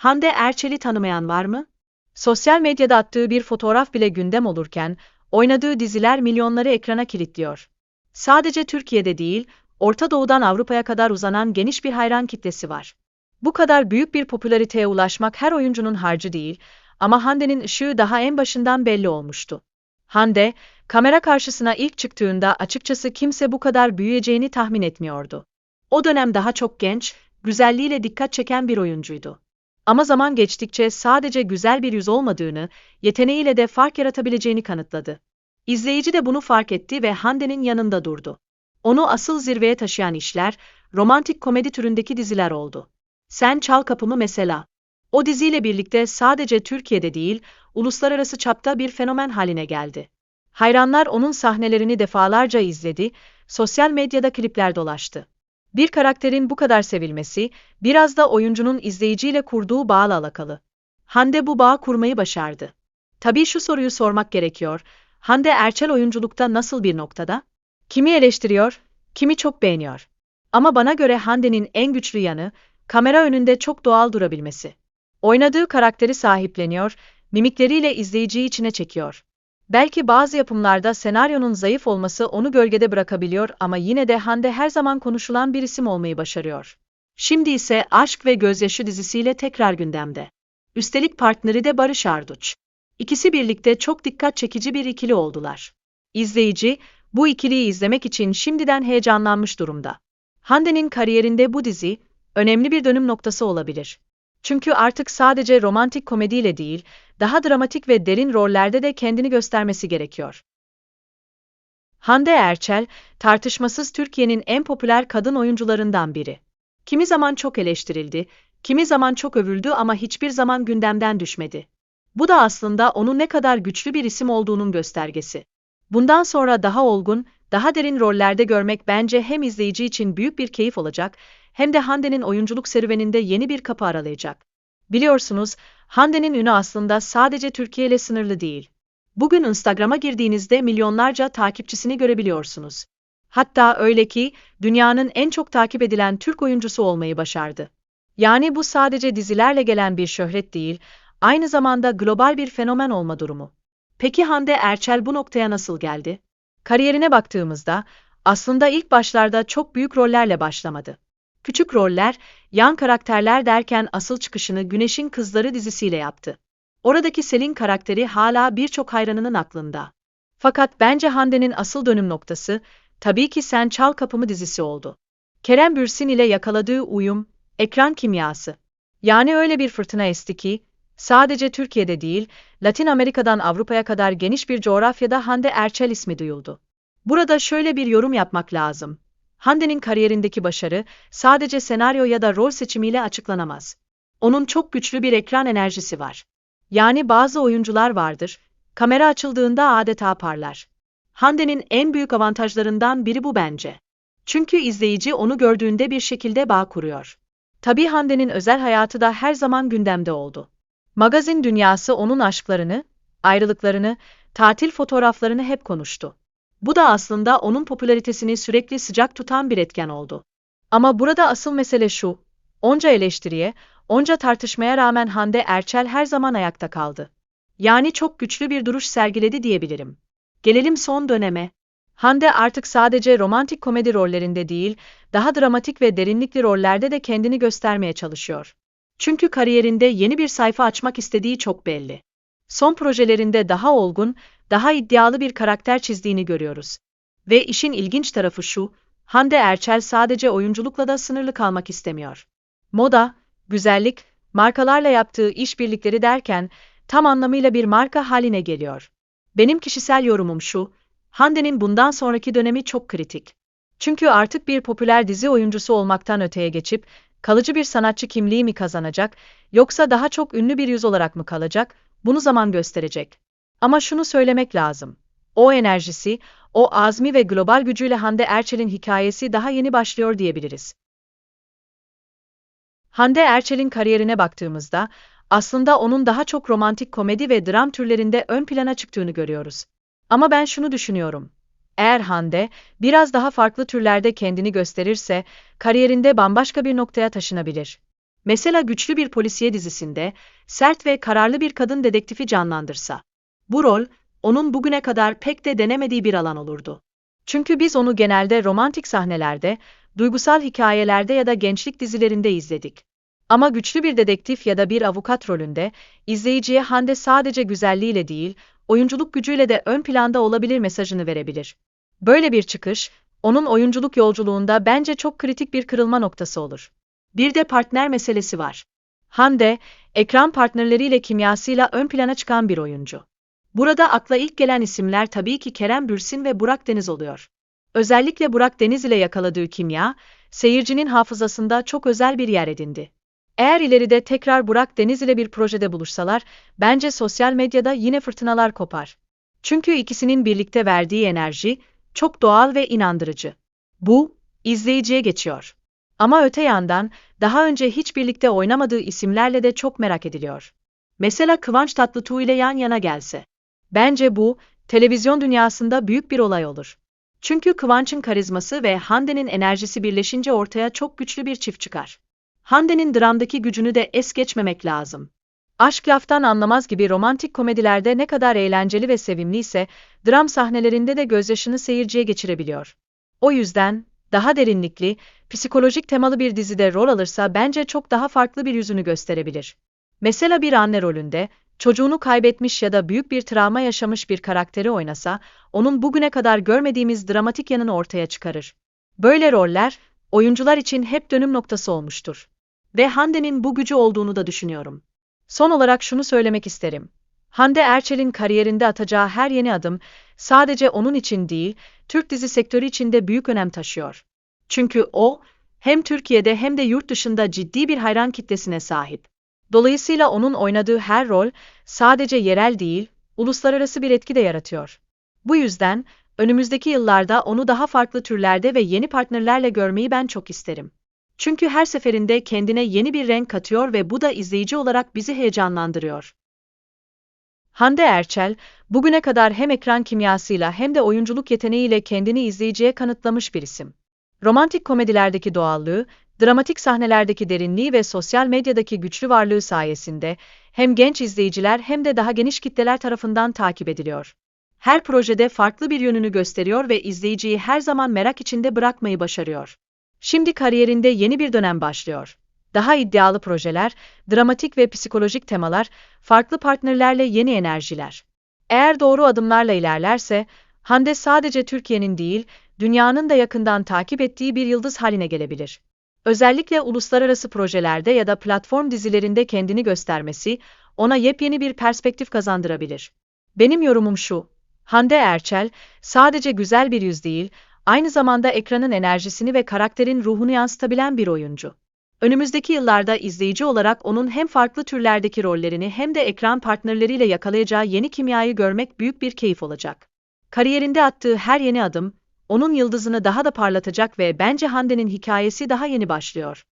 Hande Erçel'i tanımayan var mı? Sosyal medyada attığı bir fotoğraf bile gündem olurken, oynadığı diziler milyonları ekrana kilitliyor. Sadece Türkiye'de değil, Orta Doğu'dan Avrupa'ya kadar uzanan geniş bir hayran kitlesi var. Bu kadar büyük bir popülariteye ulaşmak her oyuncunun harcı değil ama Hande'nin ışığı daha en başından belli olmuştu. Hande, kamera karşısına ilk çıktığında açıkçası kimse bu kadar büyüyeceğini tahmin etmiyordu. O dönem daha çok genç, güzelliğiyle dikkat çeken bir oyuncuydu. Ama zaman geçtikçe sadece güzel bir yüz olmadığını, yeteneğiyle de fark yaratabileceğini kanıtladı. İzleyici de bunu fark etti ve Hande'nin yanında durdu. Onu asıl zirveye taşıyan işler, romantik komedi türündeki diziler oldu. Sen Çal Kapımı mesela. O diziyle birlikte sadece Türkiye'de değil, uluslararası çapta bir fenomen haline geldi. Hayranlar onun sahnelerini defalarca izledi, sosyal medyada klipler dolaştı. Bir karakterin bu kadar sevilmesi, biraz da oyuncunun izleyiciyle kurduğu bağla alakalı. Hande bu bağı kurmayı başardı. Tabii şu soruyu sormak gerekiyor, Hande Erçel oyunculukta nasıl bir noktada? Kimi eleştiriyor, kimi çok beğeniyor. Ama bana göre Hande'nin en güçlü yanı, kamera önünde çok doğal durabilmesi. Oynadığı karakteri sahipleniyor, mimikleriyle izleyiciyi içine çekiyor. Belki bazı yapımlarda senaryonun zayıf olması onu gölgede bırakabiliyor ama yine de Hande her zaman konuşulan bir isim olmayı başarıyor. Şimdi ise Aşk ve Gözyaşı dizisiyle tekrar gündemde. Üstelik partneri de Barış Arduç. İkisi birlikte çok dikkat çekici bir ikili oldular. İzleyici, bu ikiliyi izlemek için şimdiden heyecanlanmış durumda. Hande'nin kariyerinde bu dizi, önemli bir dönüm noktası olabilir. Çünkü artık sadece romantik komediyle değil, daha dramatik ve derin rollerde de kendini göstermesi gerekiyor. Hande Erçel, tartışmasız Türkiye'nin en popüler kadın oyuncularından biri. Kimi zaman çok eleştirildi, kimi zaman çok övüldü ama hiçbir zaman gündemden düşmedi. Bu da aslında onun ne kadar güçlü bir isim olduğunun göstergesi. Bundan sonra daha olgun, daha derin rollerde görmek bence hem izleyici için büyük bir keyif olacak, hem de Hande'nin oyunculuk serüveninde yeni bir kapı aralayacak. Biliyorsunuz, Hande'nin ünü aslında sadece Türkiye ile sınırlı değil. Bugün Instagram'a girdiğinizde milyonlarca takipçisini görebiliyorsunuz. Hatta öyle ki, dünyanın en çok takip edilen Türk oyuncusu olmayı başardı. Yani bu sadece dizilerle gelen bir şöhret değil, aynı zamanda global bir fenomen olma durumu. Peki Hande Erçel bu noktaya nasıl geldi? Kariyerine baktığımızda, aslında ilk başlarda çok büyük rollerle başlamadı. Küçük roller, yan karakterler derken asıl çıkışını Güneşin Kızları dizisiyle yaptı. Oradaki Selin karakteri hala birçok hayranının aklında. Fakat bence Hande'nin asıl dönüm noktası, tabii ki Sen Çal Kapımı dizisi oldu. Kerem Bürsin ile yakaladığı uyum, ekran kimyası. Yani öyle bir fırtına esti ki, sadece Türkiye'de değil, Latin Amerika'dan Avrupa'ya kadar geniş bir coğrafyada Hande Erçel ismi duyuldu. Burada şöyle bir yorum yapmak lazım. Hande'nin kariyerindeki başarı sadece senaryo ya da rol seçimiyle açıklanamaz. Onun çok güçlü bir ekran enerjisi var. Yani bazı oyuncular vardır, kamera açıldığında adeta parlar. Hande'nin en büyük avantajlarından biri bu bence. Çünkü izleyici onu gördüğünde bir şekilde bağ kuruyor. Tabii Hande'nin özel hayatı da her zaman gündemde oldu. Magazin dünyası onun aşklarını, ayrılıklarını, tatil fotoğraflarını hep konuştu. Bu da aslında onun popülaritesini sürekli sıcak tutan bir etken oldu. Ama burada asıl mesele şu, onca eleştiriye, onca tartışmaya rağmen Hande Erçel her zaman ayakta kaldı. Yani çok güçlü bir duruş sergiledi diyebilirim. Gelelim son döneme. Hande artık sadece romantik komedi rollerinde değil, daha dramatik ve derinlikli rollerde de kendini göstermeye çalışıyor. Çünkü kariyerinde yeni bir sayfa açmak istediği çok belli. Son projelerinde daha olgun, daha iddialı bir karakter çizdiğini görüyoruz. Ve işin ilginç tarafı şu, Hande Erçel sadece oyunculukla da sınırlı kalmak istemiyor. Moda, güzellik, markalarla yaptığı işbirlikleri derken tam anlamıyla bir marka haline geliyor. Benim kişisel yorumum şu, Hande'nin bundan sonraki dönemi çok kritik. Çünkü artık bir popüler dizi oyuncusu olmaktan öteye geçip kalıcı bir sanatçı kimliği mi kazanacak yoksa daha çok ünlü bir yüz olarak mı kalacak? Bunu zaman gösterecek. Ama şunu söylemek lazım. O enerjisi, o azmi ve global gücüyle Hande Erçel'in hikayesi daha yeni başlıyor diyebiliriz. Hande Erçel'in kariyerine baktığımızda, aslında onun daha çok romantik komedi ve dram türlerinde ön plana çıktığını görüyoruz. Ama ben şunu düşünüyorum. Eğer Hande, biraz daha farklı türlerde kendini gösterirse, kariyerinde bambaşka bir noktaya taşınabilir. Mesela güçlü bir polisiye dizisinde, sert ve kararlı bir kadın dedektifi canlandırsa. Bu rol, onun bugüne kadar pek de denemediği bir alan olurdu. Çünkü biz onu genelde romantik sahnelerde, duygusal hikayelerde ya da gençlik dizilerinde izledik. Ama güçlü bir dedektif ya da bir avukat rolünde, izleyiciye Hande sadece güzelliğiyle değil, oyunculuk gücüyle de ön planda olabilir mesajını verebilir. Böyle bir çıkış, onun oyunculuk yolculuğunda bence çok kritik bir kırılma noktası olur. Bir de partner meselesi var. Hande, ekran partnerleriyle kimyasıyla ön plana çıkan bir oyuncu. Burada akla ilk gelen isimler tabii ki Kerem Bürsin ve Burak Deniz oluyor. Özellikle Burak Deniz ile yakaladığı kimya, seyircinin hafızasında çok özel bir yer edindi. Eğer ileride tekrar Burak Deniz ile bir projede buluşsalar, bence sosyal medyada yine fırtınalar kopar. Çünkü ikisinin birlikte verdiği enerji, çok doğal ve inandırıcı. Bu, izleyiciye geçiyor. Ama öte yandan, daha önce hiç birlikte oynamadığı isimlerle de çok merak ediliyor. Mesela Kıvanç Tatlıtuğ ile yan yana gelse. Bence bu, televizyon dünyasında büyük bir olay olur. Çünkü Kıvanç'ın karizması ve Hande'nin enerjisi birleşince ortaya çok güçlü bir çift çıkar. Hande'nin dramdaki gücünü de es geçmemek lazım. Aşk laftan anlamaz gibi romantik komedilerde ne kadar eğlenceli ve sevimliyse, dram sahnelerinde de gözyaşını seyirciye geçirebiliyor. O yüzden, daha derinlikli, psikolojik temalı bir dizide rol alırsa bence çok daha farklı bir yüzünü gösterebilir. Mesela bir anne rolünde, çocuğunu kaybetmiş ya da büyük bir travma yaşamış bir karakteri oynasa, onun bugüne kadar görmediğimiz dramatik yanını ortaya çıkarır. Böyle roller, oyuncular için hep dönüm noktası olmuştur. Ve Hande'nin bu gücü olduğunu da düşünüyorum. Son olarak şunu söylemek isterim. Hande Erçel'in kariyerinde atacağı her yeni adım, sadece onun için değil, Türk dizi sektörü için de büyük önem taşıyor. Çünkü o, hem Türkiye'de hem de yurt dışında ciddi bir hayran kitlesine sahip. Dolayısıyla onun oynadığı her rol, sadece yerel değil, uluslararası bir etki de yaratıyor. Bu yüzden, önümüzdeki yıllarda onu daha farklı türlerde ve yeni partnerlerle görmeyi ben çok isterim. Çünkü her seferinde kendine yeni bir renk katıyor ve bu da izleyici olarak bizi heyecanlandırıyor. Hande Erçel, bugüne kadar hem ekran kimyasıyla hem de oyunculuk yeteneğiyle kendini izleyiciye kanıtlamış bir isim. Romantik komedilerdeki doğallığı, dramatik sahnelerdeki derinliği ve sosyal medyadaki güçlü varlığı sayesinde hem genç izleyiciler hem de daha geniş kitleler tarafından takip ediliyor. Her projede farklı bir yönünü gösteriyor ve izleyiciyi her zaman merak içinde bırakmayı başarıyor. Şimdi kariyerinde yeni bir dönem başlıyor. Daha iddialı projeler, dramatik ve psikolojik temalar, farklı partnerlerle yeni enerjiler. Eğer doğru adımlarla ilerlerse, Hande sadece Türkiye'nin değil, dünyanın da yakından takip ettiği bir yıldız haline gelebilir. Özellikle uluslararası projelerde ya da platform dizilerinde kendini göstermesi, ona yepyeni bir perspektif kazandırabilir. Benim yorumum şu, Hande Erçel, sadece güzel bir yüz değil, aynı zamanda ekranın enerjisini ve karakterin ruhunu yansıtabilen bir oyuncu. Önümüzdeki yıllarda izleyici olarak onun hem farklı türlerdeki rollerini hem de ekran partnerleriyle yakalayacağı yeni kimyayı görmek büyük bir keyif olacak. Kariyerinde attığı her yeni adım, onun yıldızını daha da parlatacak ve bence Hande'nin hikayesi daha yeni başlıyor.